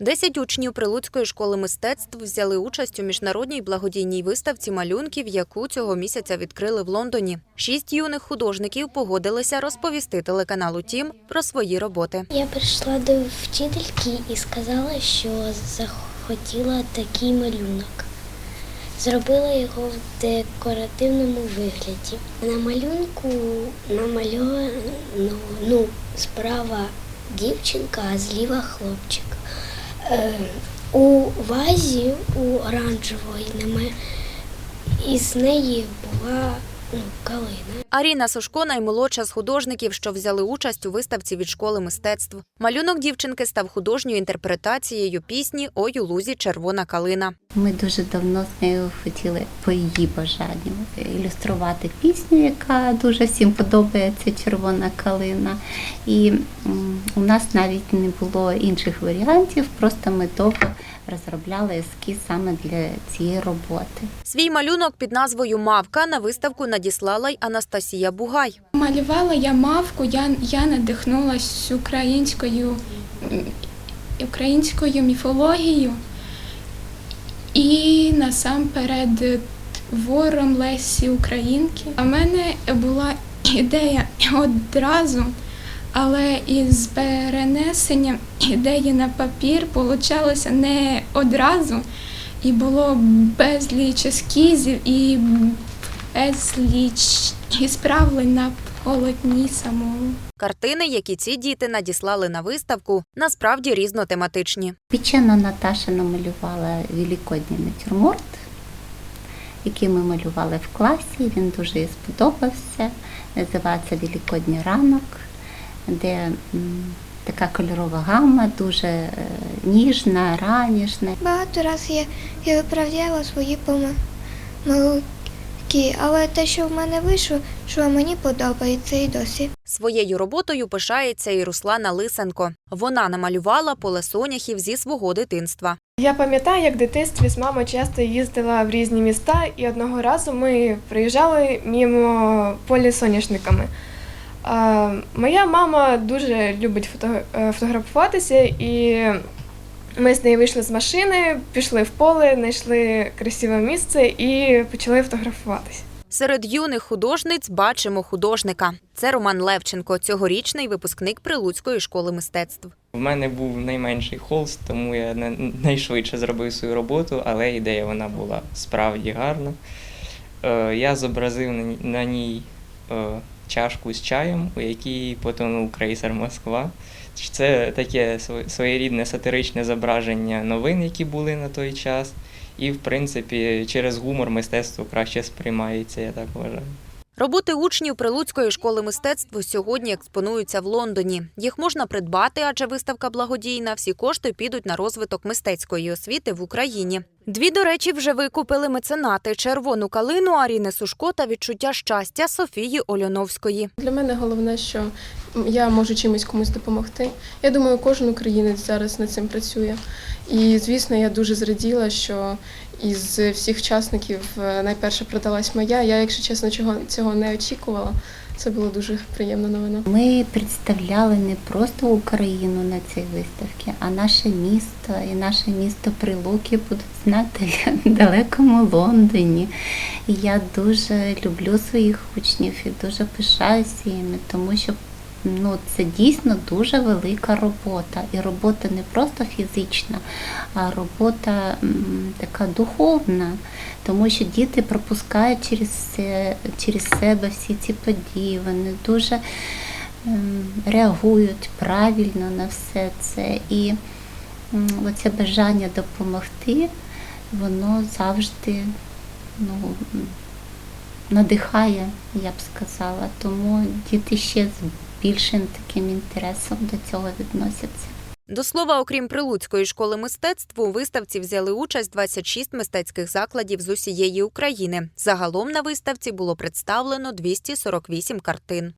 Десять учнів Прилуцької школи мистецтв взяли участь у міжнародній благодійній виставці малюнків, яку цього місяця відкрили в Лондоні. Шість юних художників погодилися розповісти телеканалу Тім про свої роботи. Я прийшла до вчительки і сказала, що захотіла такий малюнок. Зробила його в декоративному вигляді. На малюнку намальовано ну, справа дівчинка, а зліва хлопчик. Е, у вазі у оранжевої немає, із неї була ну, калина. Аріна Сушко наймолодша з художників, що взяли участь у виставці від школи мистецтв. Малюнок дівчинки став художньою інтерпретацією пісні Ой у лузі червона калина. Ми дуже давно з нею хотіли по її бажанню ілюструвати пісню, яка дуже всім подобається червона калина. І у нас навіть не було інших варіантів, просто ми довго розробляли ескіз саме для цієї роботи. Свій малюнок під назвою Мавка на виставку надіслала й Анастасія Бугай. Малювала я мавку, я, я надихнулася українською, українською міфологією і насамперед твором Лесі Українки. В мене була ідея одразу, але із перенесенням ідеї на папір получалося не одразу, і було безліч ескізів і безліч ісправлень на полотні самому. Картини, які ці діти надіслали на виставку, насправді різнотематичні. Пічена Наташа намалювала великодній натюрморт, який ми малювали в класі. Він дуже їй сподобався. Називається Великодній ранок, де така кольорова гама, дуже е, ніжна, ранішна. Багато разів я, я виправляла свої помилки, але те, що в мене вийшло, що мені подобається і досі. Своєю роботою пишається і Руслана Лисенко. Вона намалювала поле соняхів зі свого дитинства. Я пам'ятаю, як в дитинстві з мамою часто їздила в різні міста, і одного разу ми приїжджали мимо полі соняшниками. Моя мама дуже любить е, фотографуватися, і ми з нею вийшли з машини, пішли в поле, знайшли красиве місце і почали фотографуватися. Серед юних художниць бачимо художника. Це Роман Левченко, цьогорічний випускник Прилуцької школи мистецтв. У мене був найменший холст, тому я на- найшвидше зробив свою роботу, але ідея вона була справді гарна. Е, Я зобразив на ній- на ній е, чашку з чаєм, у якій потонув крейсер Москва. Це таке своєрідне сатиричне зображення новин, які були на той час. І, в принципі, через гумор мистецтво краще сприймається, я так вважаю. Роботи учнів Прилуцької школи мистецтв сьогодні експонуються в Лондоні. Їх можна придбати, адже виставка благодійна. Всі кошти підуть на розвиток мистецької освіти в Україні. Дві, до речі, вже викупили меценати червону калину Аріни Сушко та відчуття щастя Софії Ольоновської. Для мене головне, що я можу чимось комусь допомогти. Я думаю, кожен українець зараз над цим працює. І звісно, я дуже зраділа, що із всіх учасників е, найперше продалась моя. Я, якщо чесно, цього не очікувала. Це було дуже приємна новина. Ми представляли не просто Україну на цій виставці, а наше місто. І наше місто Прилуки будуть знати в далекому Лондоні. І я дуже люблю своїх учнів і дуже пишаюся їм, тому що ну, це дійсно дуже велика робота. І робота не просто фізична, а робота така духовна. Тому що діти пропускають через, через себе всі ці події, вони дуже ем, реагують правильно на все це. І оце бажання допомогти, воно завжди ну, надихає, я б сказала. Тому діти ще більшим таким інтересом до цього відносяться. До слова, окрім Прилуцької школи мистецтв, у виставці взяли участь 26 мистецьких закладів з усієї України. Загалом на виставці було представлено 248 картин.